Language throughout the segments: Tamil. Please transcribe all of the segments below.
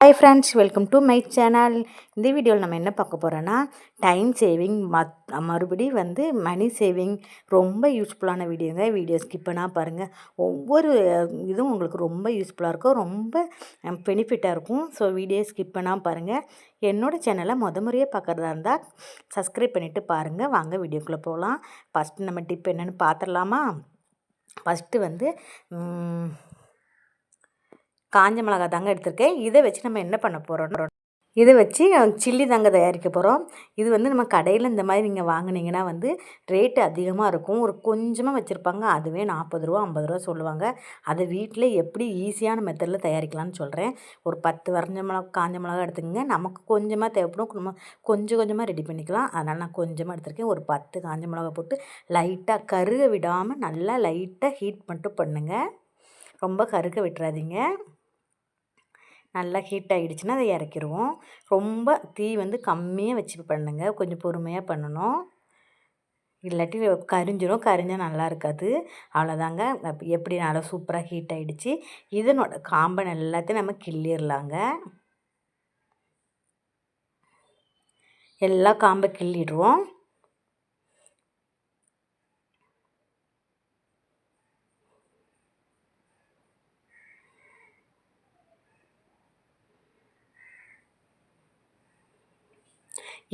Hi friends welcome to my channel இந்த வீடியோவில் நம்ம என்ன பார்க்க போகிறோன்னா டைம் சேவிங் மத் மறுபடி வந்து மணி சேவிங் ரொம்ப யூஸ்ஃபுல்லான வீடியோங்க வீடியோ ஸ்கிப் பண்ணால் பாருங்கள் ஒவ்வொரு இதுவும் உங்களுக்கு ரொம்ப யூஸ்ஃபுல்லாக இருக்கும். ரொம்ப பெனிஃபிட்டாக இருக்கும். ஸோ வீடியோ ஸ்கிப் பண்ணால் பாருங்கள் என்னோடய சேனலை முத முறையே பார்க்குறதா இருந்தால் சப்ஸ்கிரைப் பண்ணிவிட்டு பாருங்கள் வாங்க வீடியோக்குள்ளே போகலாம் ஃபஸ்ட்டு நம்ம டிப் என்னென்னு பார்த்துடலாமா? ஃபஸ்ட்டு வந்து காஞ்ச மிளகா தாங்க எடுத்திருக்கேன். இதை வச்சு நம்ம என்ன பண்ண போகிறோம் இதை வச்சு சில்லி தாங்க தயாரிக்க போகிறோம் இது வந்து நம்ம கடையில் இந்த மாதிரி நீங்கள் வாங்கினீங்கன்னா வந்து ரேட்டு அதிகமாக இருக்கும். ஒரு கொஞ்சமாக வச்சுருப்பாங்க. அதுவே நாற்பது ரூபா ஐம்பது ரூபா சொல்லுவாங்க. அதை வீட்டில் எப்படி ஈஸியான மெத்தடில் தயாரிக்கலாம்னு சொல்கிறேன் ஒரு பத்து வரைஞ்ச மிளகா காஞ்ச மிளகா எடுத்துக்கோங்க. நமக்கு கொஞ்சமாக தேவைப்படும். நம்ம கொஞ்சம் கொஞ்சமாக ரெடி பண்ணிக்கலாம். அதனால் நான் கொஞ்சமாக எடுத்திருக்கேன். ஒரு பத்து காஞ்ச மிளகா போட்டு லைட்டாக கருக விடாமல் நல்லா லைட்டாக ஹீட் மட்டும் பண்ணுங்கள் ரொம்ப கருக விட்டுறாதீங்க. நல்லா ஹீட் ஆகிடுச்சின்னா அதை இறக்கிடுவோம் ரொம்ப தீ வந்து கம்மியாக வச்சு பண்ணுங்க. கொஞ்சம் பொறுமையாக பண்ணணும். இல்லாட்டி கரிஞ்சிடும் கரிஞ்சால் நல்லா இருக்காது. அவ்வளோதாங்க எப்படி நல்லா சூப்பராக ஹீட் ஆகிடுச்சி இதனோட காம்பன் எல்லாத்தையும் நம்ம கிள்ளிடலாங்க எல்லா காம்பை கிள்ளிடுவோம்.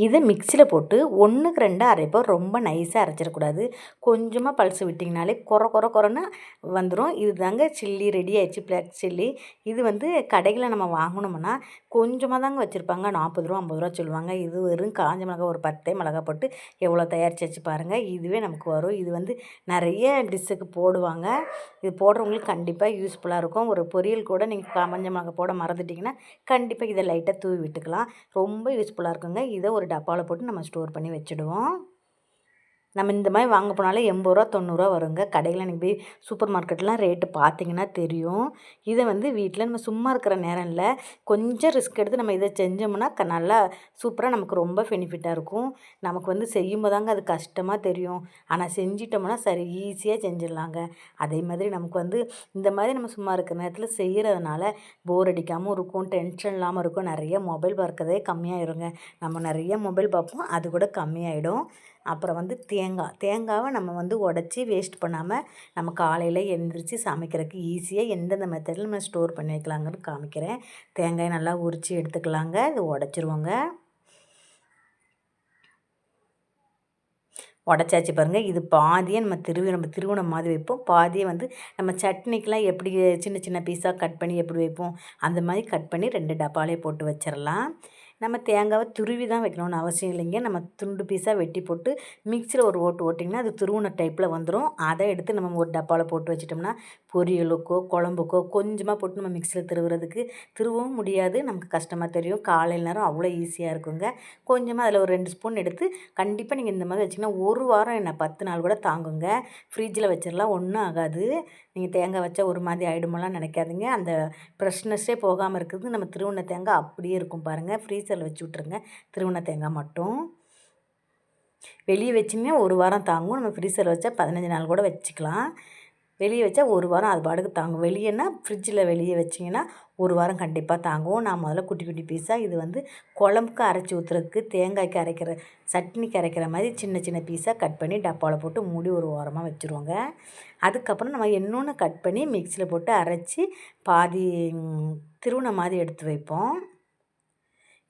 இதை மிக்சியில் போட்டு ஒன்றுக்கு ரெண்டாக அரைப்போம் ரொம்ப நைஸாக அரைச்சிடக்கூடாது. கொஞ்சமாக பல்ஸ் விட்டிங்கனாலே குறை குறை குறைன்னு வந்துடும் இது தாங்க சில்லி ரெடி ஆயிடுச்சு பிளாக் சில்லி இது வந்து கடைகளில் நம்ம வாங்கினோம்னா கொஞ்சமாக தாங்க வச்சுருப்பாங்க. நாற்பது ரூபா ஐம்பது ரூபா சொல்லுவாங்க. இது வெறும் காஞ்ச மிளகா ஒரு பத்தே மிளகா போட்டு எவ்வளோ தயாரித்து வச்சு பாருங்கள் இதுவே நமக்கு வரும். இது வந்து நிறைய டிஷ்ஷுக்கு போடுவாங்க. இது போடுறவங்களுக்கு கண்டிப்பாக யூஸ்ஃபுல்லாக இருக்கும். ஒரு பொரியல் கூட நீங்கள் காமஞ்ச மிளகா போட மறந்துட்டிங்கன்னா கண்டிப்பாக இதை லைட்டாக தூவி விட்டுக்கலாம். ரொம்ப யூஸ்ஃபுல்லாக இருக்குங்க. இதை ஒரு டப்பாவில் போட்டு நம்ம ஸ்டோர் பண்ணி வச்சுடுவோம். நம்ம இந்த மாதிரி வாங்க போனாலே எண்பது ரூபா தொண்ணூறுரூவா வருங்க. கடையில் நீங்கள் போய் சூப்பர் மார்க்கெட்லாம் ரேட்டு பார்த்தீங்கன்னா தெரியும். இதை வந்து வீட்டில் நம்ம சும்மா இருக்கிற நேரம் இல்லை கொஞ்சம் ரிஸ்க் எடுத்து நம்ம இதை செஞ்சோம்னா நல்லா சூப்பராக நமக்கு ரொம்ப பெனிஃபிட்டாக இருக்கும். நமக்கு வந்து செய்யும் போதாங்க அது கஷ்டமாக தெரியும். ஆனால் செஞ்சிட்டோம்னா சரி ஈஸியாக செஞ்சிடலாங்க. அதே மாதிரி நமக்கு வந்து இந்த மாதிரி நம்ம சும்மா இருக்கிற நேரத்தில் செய்கிறதுனால போர் அடிக்காமல் இருக்கும் டென்ஷன் இல்லாமல் இருக்கும். நிறைய மொபைல் பார்க்கறதே கம்மியாயிருங்க. நம்ம நிறைய மொபைல் பார்ப்போம் அது கூட கம்மியாயிடும். அப்புறம் வந்து தேங்காய். தேங்காவை நம்ம வந்து உடச்சி வேஸ்ட் பண்ணாமல் நம்ம காலையில் எழுந்திரிச்சி சமைக்கிறதுக்கு ஈஸியாக எந்தெந்த மெத்தடில் நம்ம ஸ்டோர் பண்ணி வைக்கலாங்கன்னு காமிக்கிறேன். தேங்காயை நல்லா உரித்து எடுத்துக்கலாங்க. இது உடச்சிருவோங்க. உடச்சாச்சு பாருங்கள் இது பாதியை நம்ம திருவி நம்ம திருவணம் மாதிரி வைப்போம். பாதியை வந்து நம்ம சட்னிக்கெலாம் எப்படி சின்ன சின்ன பீஸாக கட் பண்ணி எப்படி வைப்போம்? அந்த மாதிரி கட் பண்ணி ரெண்டு டப்பாலே போட்டு வச்சிடலாம். நம்ம தேங்காவை துருவி தான் வைக்கணும்னு அவசியம் இல்லைங்க. நம்ம துண்டு பீஸாக வெட்டி போட்டு மிக்சியில் ஒரு ஓட்டு ஓட்டிங்கன்னா அது துருவின டைப்பில் வந்துடும் அதை எடுத்து நம்ம ஒரு டப்பாவில் போட்டு வச்சிட்டோம்னா பொரியலுக்கோ குழம்புக்கோ கொஞ்சமாக போட்டு நம்ம மிக்சியில் திருவுறதுக்கு திருவவும் முடியாது. நமக்கு கஷ்டமாக தெரியும். காலையில் நேரம் அவ்வளோ ஈஸியாக இருக்குங்க. கொஞ்சமாக அதில் ஒரு ரெண்டு ஸ்பூன் எடுத்து கண்டிப்பாக நீங்கள் இந்த மாதிரி வச்சிங்கன்னா ஒரு வாரம் என்ன பத்து நாள் கூட தாங்குங்க. ஃப்ரிட்ஜில் வச்சிடலாம். ஒன்றும் ஆகாது. நீங்கள் தேங்காய் வச்சா ஒரு மாதிரி ஆகிடுமெல்லாம் நினைக்காதுங்க. அந்த ஃப்ரெஷ்னஸ்ஸே போகாமல் இருக்குது நம்ம திருவண்ண தேங்காய் அப்படியே இருக்கும் பாருங்கள் ஃப்ரீசரில் வச்சு விட்ருங்க திருவண்ண தேங்காய் மட்டும். வெளியே வச்சுமே ஒரு வாரம் தாங்கும். நம்ம ஃப்ரீசரில் வச்சா பதினஞ்சு நாள் கூட வச்சுக்கலாம். வெளியே வச்சா ஒரு வாரம் அது பாடுக்கு தாங்கும். வெளியேன்னா ஃப்ரிட்ஜில் வெளியே வச்சிங்கன்னா ஒரு வாரம் கண்டிப்பாக தாங்குவோம் நான் முதல்ல குட்டி குட்டி பீஸாக இது வந்து குழம்புக்கு அரைச்சி ஊற்றுறதுக்கு தேங்காய்க்கு அரைக்கிற சட்னிக்கு அரைக்கிற மாதிரி சின்ன சின்ன பீஸாக கட் பண்ணி டப்பாவில் போட்டு மூடி ஒரு ஓரமாக வச்சுருவோங்க. அதுக்கப்புறம் நம்ம இன்னொன்று கட் பண்ணி மிக்சியில் போட்டு அரைச்சி பாதி திருவண்ண மாதிரி எடுத்து வைப்போம்.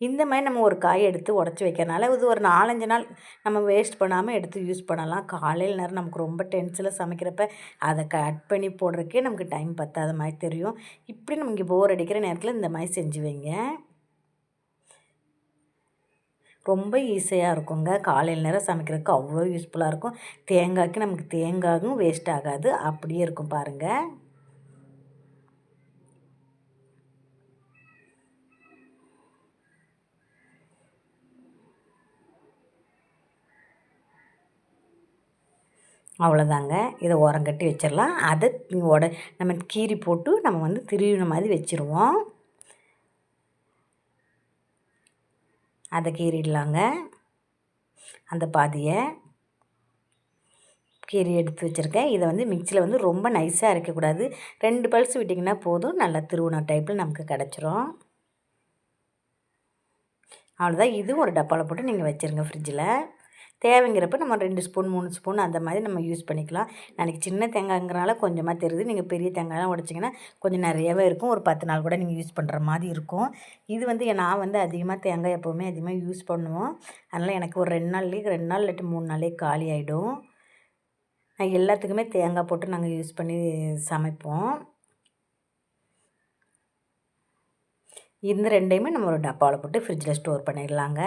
இந்த மாதிரி நம்ம ஒரு காய் எடுத்து உடச்சி வைக்கிறனால இது ஒரு நாலஞ்சு நாள் நம்ம வேஸ்ட் பண்ணாமல் எடுத்து யூஸ் பண்ணலாம். காலையில் நேரம் நமக்கு ரொம்ப டென்ஷனில் சமைக்கிறப்ப அதை கட் பண்ணி போடுறதுக்கே நமக்கு டைம் பத்தாத மாதிரி தெரியும். இப்படி நம்ம இங்கே போர் அடிக்கிற நேரத்தில் இந்த மாதிரி செஞ்சு வைங்க. ரொம்ப ஈஸியாக இருக்குங்க. காலையில் நேரம் சமைக்கிறதுக்கு அவ்வளோ யூஸ்ஃபுல்லாக இருக்கும். தேங்காய்க்கு நமக்கு தேங்காயும் வேஸ்ட் ஆகாது. அப்படியே இருக்கும் பாருங்கள் அவ்வளோதாங்க. இதை உரம் கட்டி வச்சிடலாம். அதை உட நம்ம கீரி போட்டு நம்ம வந்து திருவின மாதிரி வச்சுருவோம். அதை கீறிடலாங்க. அந்த பாதியை கீரி எடுத்து வச்சுருக்கேன். இதை வந்து மிக்சியில் வந்து ரொம்ப நைஸாக அரைக்கக்கூடாது. ரெண்டு பல்ஸ் விட்டிங்கன்னா போதும். நல்லா திருவுண டைப்பில் நமக்கு கிடச்சிரும். அவ்வளோதான். இதுவும் ஒரு டப்பாவில் போட்டு நீங்கள் வச்சுருங்க ஃப்ரிட்ஜில் தேவைங்கிறப்ப நம்ம ரெண்டு ஸ்பூன் மூணு ஸ்பூன் அந்த மாதிரி நம்ம யூஸ் பண்ணிக்கலாம். நாளைக்கு சின்ன தேங்காய்ங்கிறனால கொஞ்சமாக தெரியுது நீங்கள் பெரிய தேங்காயெலாம் உடச்சிங்கன்னா கொஞ்சம் நிறையாவே இருக்கும். ஒரு பத்து நாள் கூட நீங்கள் யூஸ் பண்ணுற மாதிரி இருக்கும். இது வந்து நான் வந்து அதிகமாக தேங்காய் எப்போவுமே அதிகமாக யூஸ் பண்ணுவோம். அதனால் எனக்கு ஒரு ரெண்டு நாள்லேயே ரெண்டு நாள் இல்லாட்டி மூணு நாளே காலி ஆகிடும் நான் எல்லாத்துக்குமே தேங்காய் போட்டு நாங்கள் யூஸ் பண்ணி சமைப்போம். இந்த ரெண்டையுமே நம்ம ஒரு டப்பாவில் போட்டு ஃப்ரிட்ஜில் ஸ்டோர் பண்ணிடலாங்க.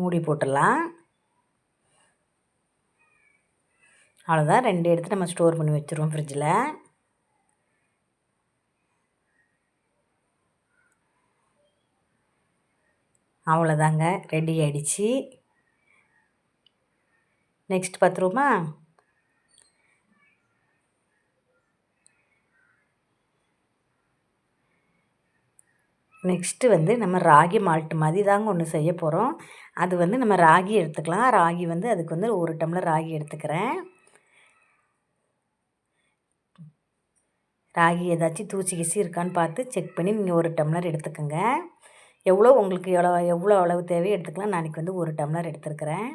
மூடி போட்டுடலாம். அவ்வளோதான் ரெண்டு எடுத்து நம்ம ஸ்டோர் பண்ணி வச்சுருவோம் ஃப்ரிட்ஜில் அவ்வளோதாங்க ரெடி ஆகிடுச்சி நெக்ஸ்ட் பார்த்துருவோமா நெக்ஸ்ட்டு வந்து நம்ம ராகி மால்ட்டு மாதிரி தாங்க ஒன்று செய்ய போகிறோம் அது வந்து நம்ம ராகி எடுத்துக்கலாம். ராகி வந்து அதுக்கு வந்து ஒரு டம்ளர் ராகி எடுத்துக்கிறேன். ராகி ஏதாச்சும் தூசி கிசி இருக்கான்னு பார்த்து செக் பண்ணி நீங்கள் ஒரு டம்ளர் எடுத்துக்கோங்க. எவ்வளோ உங்களுக்கு எவ்வளோ எவ்வளோ அளவு தேவையோ எடுத்துக்கலாம். நான் வந்து ஒரு டம்ளர் எடுத்துருக்கிறேன்.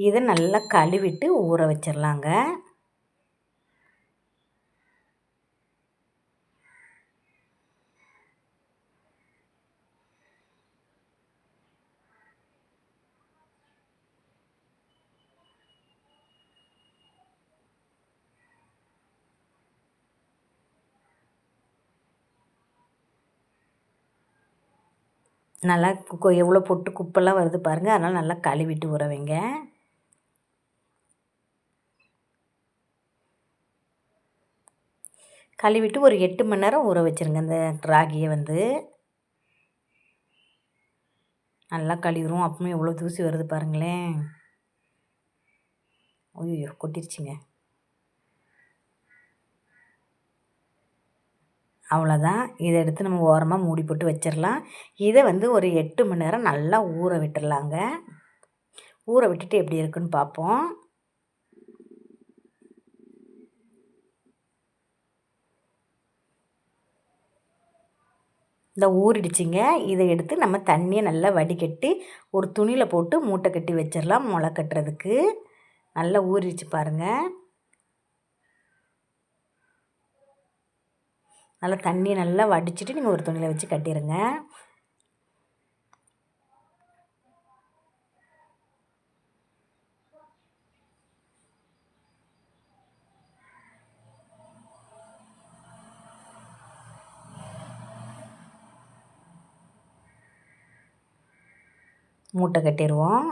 இதை நல்லா கழுவிட்டு ஊற வச்சிடலாங்க நல்லா எவ்வளோ பொட்டு குப்பெல்லாம் வருது பாருங்கள் அதனால் நல்லா கழுவிட்டு உறவைங்க வைங்க கழுவிட்டு ஒரு எட்டு மணி நேரம் ஊற வச்சுருங்க இந்த ராகியை வந்து. நல்லா கழுவிடும் அப்பவுமே எவ்வளோ தூசி வருது பாருங்களேன். ஐயோ கொட்டிருச்சுங்க. அவ்வளோதான் இதை எடுத்து நம்ம ஓரமாக மூடி போட்டு வச்சிடலாம் இதை வந்து ஒரு எட்டு மணி நேரம் நல்லா ஊற விட்டுடலாங்க ஊற விட்டுட்டு எப்படி இருக்குன்னு பார்ப்போம் இந்த ஊறிடுச்சிங்க. இதை எடுத்து நம்ம தண்ணியை நல்லா வடிகட்டி ஒரு துணியில் போட்டு மூட்டை கட்டி வச்சிடலாம் முளை கட்டுறதுக்கு. நல்லா ஊறிடுச்சு பாருங்கள் நல்லா தண்ணியை நல்லா வடிச்சிட்டு நீங்கள் ஒரு துணியில் வச்சு கட்டிடுங்க மூட்டை கட்டிடுவோம்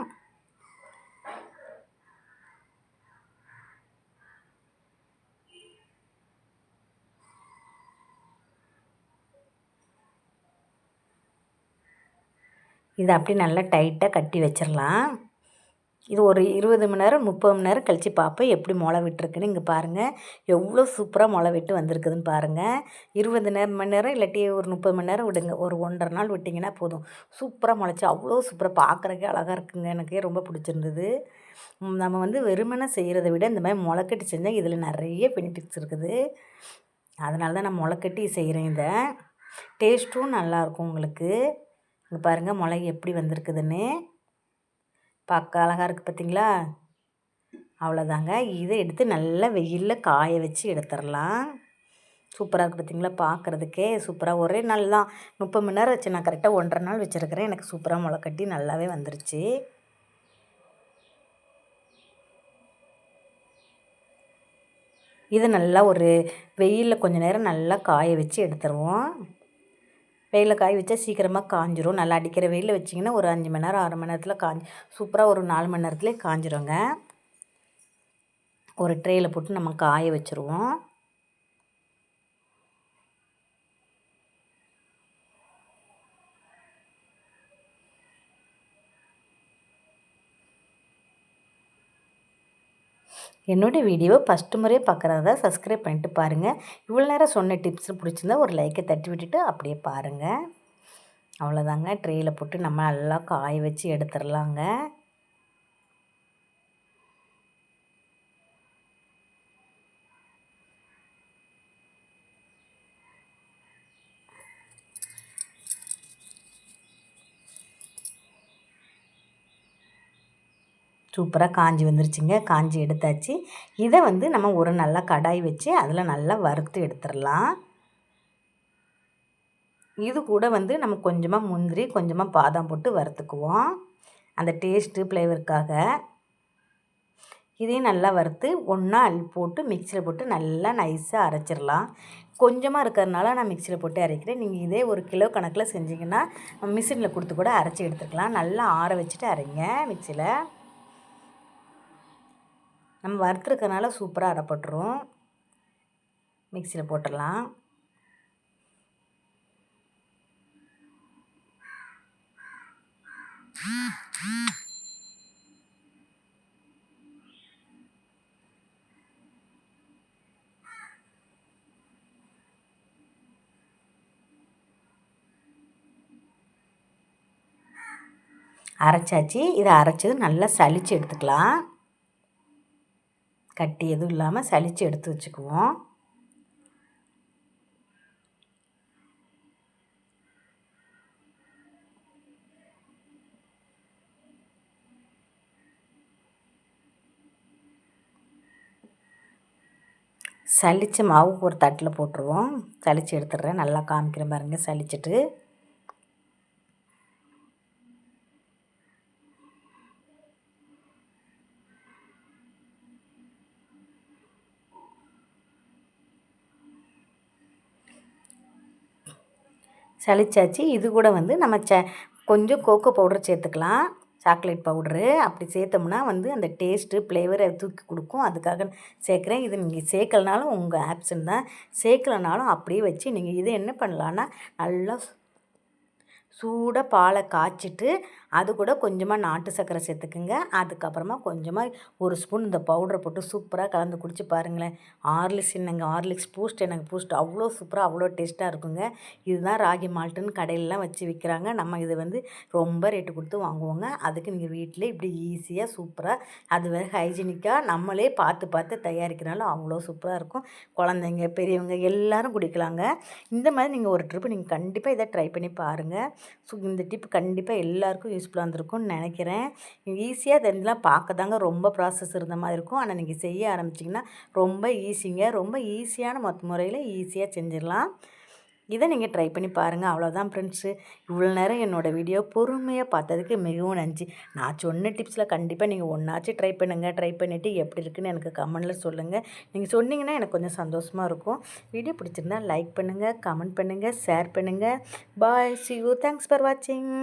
இதை அப்படி நல்லா டைட்டாக கட்டி வச்சிடலாம். இது ஒரு இருபது மணி நேரம் முப்பது மணி நேரம் கழித்து பார்ப்பேன் எப்படி முளை விட்டுருக்குன்னு இங்கே பாருங்கள் எவ்வளோ சூப்பராக முளை விட்டு வந்திருக்குதுன்னு பாருங்கள் இருபது நேரம் மணி நேரம் இல்லாட்டி ஒரு முப்பது மணி நேரம் விடுங்க. ஒரு ஒன்றரை நாள் விட்டிங்கன்னா போதும். சூப்பராக முளைச்சி அவ்வளோ சூப்பராக பார்க்குறக்கே அழகாக இருக்குங்க. எனக்கே ரொம்ப பிடிச்சிருந்தது. நம்ம வந்து வெறுமனை செய்கிறத விட இந்த மாதிரி முளைக்கட்டி செஞ்சால் இதில் நிறைய பெனிஃபிட்ஸ் இருக்குது. அதனால தான் நான் முளைக்கட்டி செய்கிறேன் இதை. டேஸ்ட்டும் நல்லாயிருக்கும் உங்களுக்கு. இங்கே பாருங்கள் முளை எப்படி வந்திருக்குதுன்னு. பார்க்க அழகாக இருக்குது பார்த்தீங்களா அவ்வளோதாங்க இதை எடுத்து நல்லா வெயிலில் காய வச்சு எடுத்துடலாம் சூப்பராக இருக்குது பார்த்தீங்களா பார்க்குறதுக்கே சூப்பராக ஒரே நாள் தான். முப்பது மணி நேரம் வச்சு நான் கரெக்டாக ஒன்றரை நாள் வச்சுருக்கிறேன். எனக்கு சூப்பராக முளை கட்டி நல்லாவே வந்துருச்சு. இதை நல்லா ஒரு வெயிலில் கொஞ்சம் நேரம் நல்லா காய வச்சு எடுத்துருவோம். வெயிலில் காய வச்சா சீக்கிரமாக காஞ்சிரும். நல்லா அடிக்கிற வெயிலில் வச்சிங்கன்னா ஒரு அஞ்சு மணி நேரம் ஆறு மணி நேரத்தில் காஞ்சி சூப்பராக ஒரு நாலு மணி நேரத்துலேயே காஞ்சிருங்க. ஒரு ட்ரேயில் போட்டு நம்ம காய வச்சுருவோம். என்னோடய வீடியோ ஃபஸ்ட்டு முறையே பார்க்குறதா சப்ஸ்கிரைப் பண்ணிட்டு பாருங்கள் இவ்வளோ நேரம் சொன்ன டிப்ஸ் பிடிச்சிருந்தா ஒரு லைக்கை தட்டி விட்டுட்டு அப்படியே பாருங்கள் அவ்வளோதாங்க ட்ரேயில் போட்டு நம்ம நல்லா காய வச்சு எடுத்துடலாங்க. சூப்பராக காஞ்சி வந்துருச்சுங்க. காஞ்சி எடுத்தாச்சு. இதை வந்து நம்ம ஒரு நல்லா கடாய் வச்சு அதில் நல்லா வறுத்து எடுத்துடலாம் இது கூட வந்து நம்ம கொஞ்சமாக முந்திரி கொஞ்சமாக பாதாம் போட்டு வறுத்துக்குவோம். அந்த டேஸ்ட்டு ஃப்ளேவருக்காக இதையும் நல்லா வறுத்து ஒன்றா அள்ளி போட்டு மிக்சியில் போட்டு நல்லா நைஸாக அரைச்சிடலாம் கொஞ்சமாக இருக்கிறதுனால நான் மிக்சியில் போட்டு அரைக்கிறேன். நீங்கள் இதே ஒரு கிலோ கணக்கில் செஞ்சிங்கன்னா மிஷினில் கொடுத்து கூட அரைச்சி எடுத்துக்கலாம். நல்லா ஆற வச்சுட்டு அரைங்க மிக்சியில் நம்ம வறுத்துருக்கனால சூப்பராக அரைப்பட்டுரும். மிக்சியில் போட்டுடலாம். அரைச்சாச்சு. இதை அரைச்சது நல்லா சளிச்சு எடுத்துக்கலாம். கட்டி எதுவும் இல்லாமல் சளிச்சு எடுத்து வச்சுக்குவோம். சளிச்சு மாவு ஒரு தட்டில் போட்டுருவோம். சளிச்சு எடுத்துடுறேன். நல்லா காமிக்கிறேன் பாருங்கள் சளிச்சிட்டு. சளிச்சாச்சு. இது கூட வந்து நம்ம ச கொஞ்சம் கோகோ பவுடர் சேர்த்துக்கலாம். சாக்லேட் பவுட்ரு அப்படி சேர்த்தோம்னா வந்து அந்த டேஸ்ட்டு ஃப்ளேவரை தூக்கி கொடுக்கும். அதுக்காக சேர்க்குறேன். இது நீங்கள் சேர்க்கலனாலும் உங்கள் ஆப்ஷன் தான். சேர்க்கலனாலும் அப்படியே வச்சு நீங்கள் இதை என்ன பண்ணலான்னா நல்லா சூடாக பாலை காய்ச்சிட்டு அது கூட கொஞ்சமாக நாட்டு சர்க்கரை சேர்த்துக்குங்க. அதுக்கப்புறமா கொஞ்சமாக ஒரு ஸ்பூன் இந்த பவுடரை போட்டு சூப்பராக கலந்து குடிச்சு பாருங்களேன். ஆர்லிக்ஸ் என்னங்க ஆர்லிக்ஸ் பூஸ்ட் எனக்கு பூஸ்ட். அவ்வளோ சூப்பராக அவ்வளோ டேஸ்ட்டாக இருக்குங்க. இதுதான் ராகி மால்ட்டுன்னு கடையிலலாம் வச்சு விற்கிறாங்க நம்ம இதை வந்து ரொம்ப ரேட்டு கொடுத்து வாங்குவோங்க. அதுக்கு நீங்கள் வீட்டில் இப்படி ஈஸியாக சூப்பராக அது வேறு ஹைஜீனிக்காக நம்மளே பார்த்து பார்த்து தயாரிக்கிறனால அவ்வளோ சூப்பராக இருக்கும். குழந்தைங்க பெரியவங்க எல்லோரும் குடிக்கலாங்க. இந்த மாதிரி நீங்கள் ஒரு ட்ரிப்பு நீங்கள் கண்டிப்பாக இதை ட்ரை பண்ணி பாருங்கள் ஸோ இந்த டிப் கண்டிப்பாக எல்லாேருக்கும் யூஸ்ஃபுல்லாக இருந்திருக்கும்னு நினைக்கிறேன். ஈஸியாக தெரிஞ்சலாம் பார்க்க தாங்க ரொம்ப ப்ராசஸ் இருந்த மாதிரி இருக்கும். ஆனால் நீங்கள் செய்ய ஆரம்பிச்சிங்கன்னா ரொம்ப ஈஸிங்க ரொம்ப ஈஸியான மொத்த முறையில் ஈஸியாக செஞ்சிடலாம். இதை நீங்கள் ட்ரை பண்ணி பாருங்கள் அவ்வளோதான் ஃப்ரெண்ட்ஸு இவ்வளோ நேரம் என்னோடய வீடியோ பொறுமையாக பார்த்ததுக்கு மிகவும் நன்றி. நான் சொன்ன டிப்ஸில் கண்டிப்பாக நீங்கள் ஒன்றாச்சும் ட்ரை பண்ணுங்கள் ட்ரை பண்ணிவிட்டு எப்படி இருக்குன்னு எனக்கு கமெண்டில் சொல்லுங்கள் நீங்கள் சொன்னீங்கன்னா எனக்கு கொஞ்சம் சந்தோஷமாக இருக்கும். வீடியோ பிடிச்சிருந்தா லைக் பண்ணுங்கள் கமெண்ட் பண்ணுங்கள் ஷேர் பண்ணுங்கள் bye see you thanks for வாட்சிங்